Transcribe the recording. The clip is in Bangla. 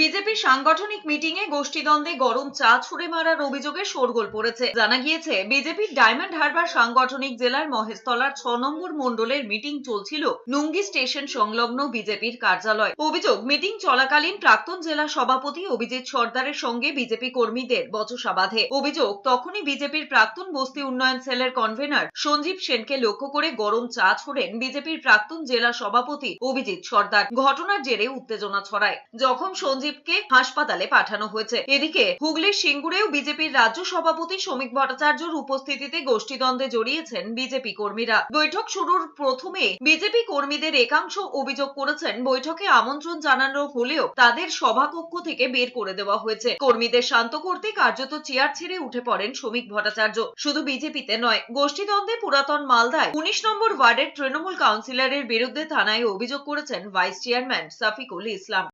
বিজেপি সাংগঠনিক মিটিং এ গোষ্ঠীদ্বন্দ্বে গরম চা ছুড়ে মারার অভিযোগে শোরগোল পড়েছে। জানা গিয়েছে, বিজেপির ডায়মন্ড হারবার সাংগঠনিক জেলার মহেশতলার ছ নম্বর মণ্ডলের মিটিং চলছিল নুঙ্গি স্টেশন সংলগ্ন বিজেপির কার্যালয়। অভিযোগ মিটিং চলাকালীন প্রাক্তন জেলা সভাপতি অভিজিৎ সর্দারের সঙ্গে বিজেপি কর্মীদের বচসা বাঁধে। অভিযোগ, তখনই বিজেপির প্রাক্তন বস্তি উন্নয়ন সেলের কনভেনর সঞ্জীব সেনকে লক্ষ্য করে গরম চা ছোড়েন বিজেপির প্রাক্তন জেলা সভাপতি অভিজিৎ সর্দার। ঘটনার জেরে উত্তেজনা ছড়ায়। জখম সঞ্জীবকে হাসপাতালে পাঠানো হয়েছে। এদিকে হুগলির সিঙ্গুরেও বিজেপির রাজ্য সভাপতি শ্রমিক ভট্টাচার্যর উপস্থিতিতে গোষ্ঠীদ্বন্দ্বে জড়িয়েছেন বিজেপি কর্মীরা। বৈঠক শুরুর প্রথমে বিজেপি কর্মীদের একাংশ অভিযোগ করেছেন, বৈঠকে আমন্ত্রণ জানানো হলেও তাদের সভাকক্ষ থেকে বের করে দেওয়া হয়েছে। কর্মীদের শান্ত করতে কার্যত চেয়ার ছেড়ে উঠে পড়েন শ্রমিক ভট্টাচার্য। শুধু বিজেপিতে নয়, গোষ্ঠীদ্বন্দ্বে পুরাতন মালদায় উনিশ নম্বর ওয়ার্ডের তৃণমূল কাউন্সিলরের বিরুদ্ধে থানায় অভিযোগ করেছেন ভাইস চেয়ারম্যান সাফিকুল ইসলাম।